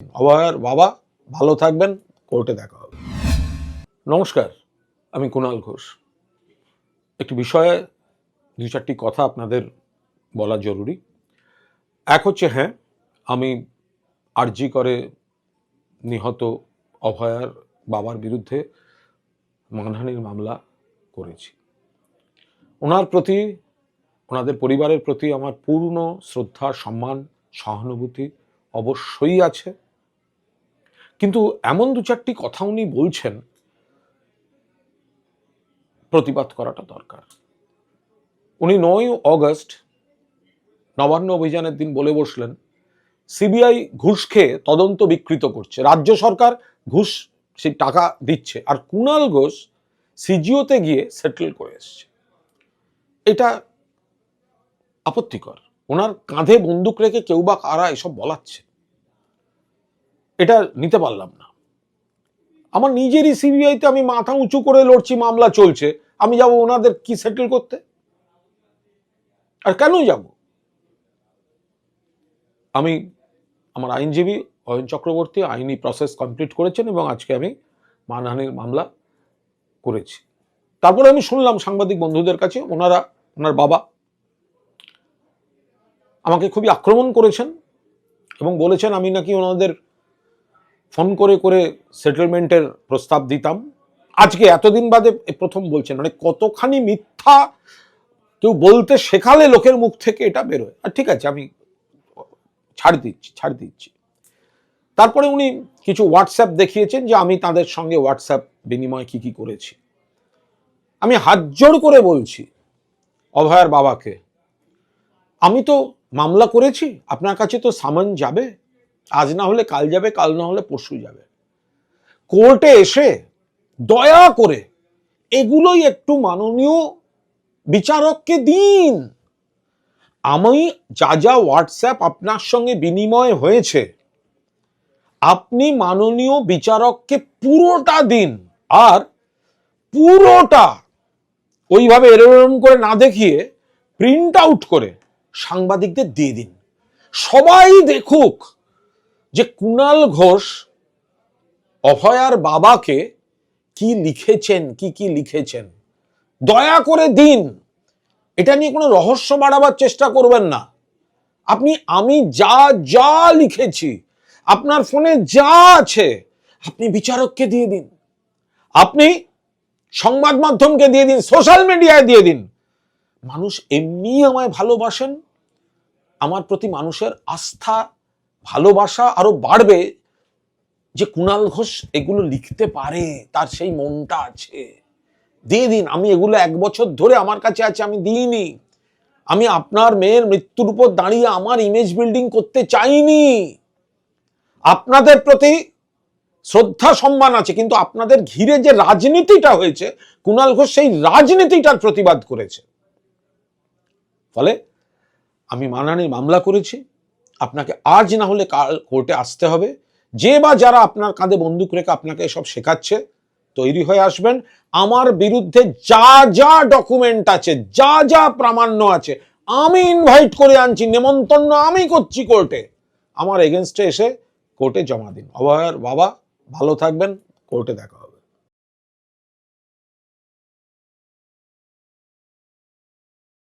অভয়ার বাবা, ভালো থাকবেন, কোর্টে দেখা হবে। নমস্কার, আমি কুণাল ঘোষ। একটি বিষয়ে দু চারটি কথা আপনাদের বলা জরুরি। এক হচ্ছে হ্যাঁ আমি আরজি করে নিহত অভয়ার বাবার বিরুদ্ধে মানহানির মামলা করেছি। ওনার প্রতি, ওনাদের পরিবারের প্রতি আমার পূর্ণ শ্রদ্ধা, সম্মান, সহানুভূতি অবশ্যই আছে। কিন্তু এমন দু চারটি কথা উনি বলছেন, প্রতিবাদ করাটা দরকার। উনি নয় অগস্ট নবান্ন অভিযানের দিন বলে বসলেন, সিবিআই ঘুষ খেয়ে তদন্ত বিকৃত করছে। রাজ্য সরকার ঘুষ, সেই টাকা দিচ্ছে, আর কুণাল ঘোষ সিজিওতে গিয়ে সেটেল করে এসছে। এটা আপত্তিকর। ওনার কাঁধে বন্দুক রেখে কেউ বা কারা এসব বলাচ্ছে? এটা নিতে পারলাম না। আমার নিজেরই সিবিআইতে আমি মাথা উঁচু করে লড়ছি, মামলা চলছে। আমি যাব ওনাদের কি সেটেল করতে? আর কেন যাব? আমি, আমার আইনজীবী অয়ন চক্রবর্তী আইনি প্রসেস কমপ্লিট করেছেন এবং আজকে আমি মানহানির মামলা করেছি। তারপরে আমি শুনলাম সাংবাদিক বন্ধুদের কাছে, ওনারা, ওনার বাবা আমাকে খুবই আক্রমণ করেছেন এবং বলেছেন, আমি নাকি ওনাদের ফোন করে করে সেটেলমেন্টের প্রস্তাব দিতাম। আজকে এতদিন বাদে প্রথম বলছেন মানে কতখানি মিথ্যা কেউ বলতে শেখালে লোকের মুখ থেকে এটা বেরোয় আর ঠিক আছে, আমি ছাড় দিচ্ছি ছাড় দিচ্ছি। তারপরে উনি কিছু হোয়াটসঅ্যাপ দেখিয়েছেন যে আমি তাদের সঙ্গে হোয়াটসঅ্যাপ বিনিময় কি কি করেছি। আমি হাত জোড় করে বলছি, অভয়ার বাবাকে, আমি তো মামলা করেছি, আপনার কাছে তো সামান যাবে? আজ না হলে কাল যাবে, কাল না হলে পরশু যাবে। কোর্টে এসে দয়া করে এগুলোই একটু মাননীয় বিচারককে দিন। আমি যা যা হোয়াটসঅ্যাপ আপনার সঙ্গে বিনিময় হয়েছে, আপনি মাননীয় বিচারককে পুরোটা দিন। আর পুরোটা ওইভাবে এরম করে না দেখিয়ে প্রিন্ট আউট করে সাংবাদিকদের দিয়ে দিন। সবাই দেখুক যে কুণাল ঘোষ অভয়ার বাবাকে কি লিখেছেন, কি কি লিখেছেন? দয়া করে দিন। এটা নিয়ে কোনো রহস্য বাড়াবার চেষ্টা করবেন না। আপনি, আমি যা যা লিখেছি, আপনার ফোনে যা আছে, আপনি বিচারককে দিয়ে দিন। আপনি সংবাদ মাধ্যমকে দিয়ে দিন, সোশ্যাল মিডিয়ায় দিয়ে দিন। মানুষ এমনি আমায় ভালোবাসেন। আমার প্রতি মানুষের আস্থা ভালোবাসা আরও বাড়বে। যে কুণাল ঘোষ এগুলো লিখতে পারে, তার সেই মনটা আছে। দিয়ে দিন, আমি এগুলো এক বছর ধরে আমার কাছে আছে, আমি দিইনি। আমি আপনার মেয়ের মৃত্যুর উপর দাঁড়িয়ে আমার ইমেজ বিল্ডিং করতে চাইনি। আপনাদের প্রতি শ্রদ্ধা, সম্মান আছে, কিন্তু আপনাদের ঘিরে যে রাজনীতিটা হয়েছে কুণাল ঘোষ সেই রাজনীতিটার প্রতিবাদ করেছে। ফলে আমি মানহানির মামলা করেছি। আপনাকে আজ না হলে কাল কোর্টে আসতে হবে। যে বা যারা আপনার কাঁধে বন্দুক রেখে আপনাকে সব শেখাচ্ছে, তৈরি হয়ে আসবেন। আমার বিরুদ্ধে যা যা ডকুমেন্ট আছে, যা যা প্রামাণ্য আছে, আমি ইনভাইট করে আনছি, নেমন্তন্ন আমি করছি কোর্টে। আমার এগেনস্টে এসে কোর্টে জমা দিন। অভয়ার বাবা, ভালো থাকবেন। কোর্টে দেখা হবে।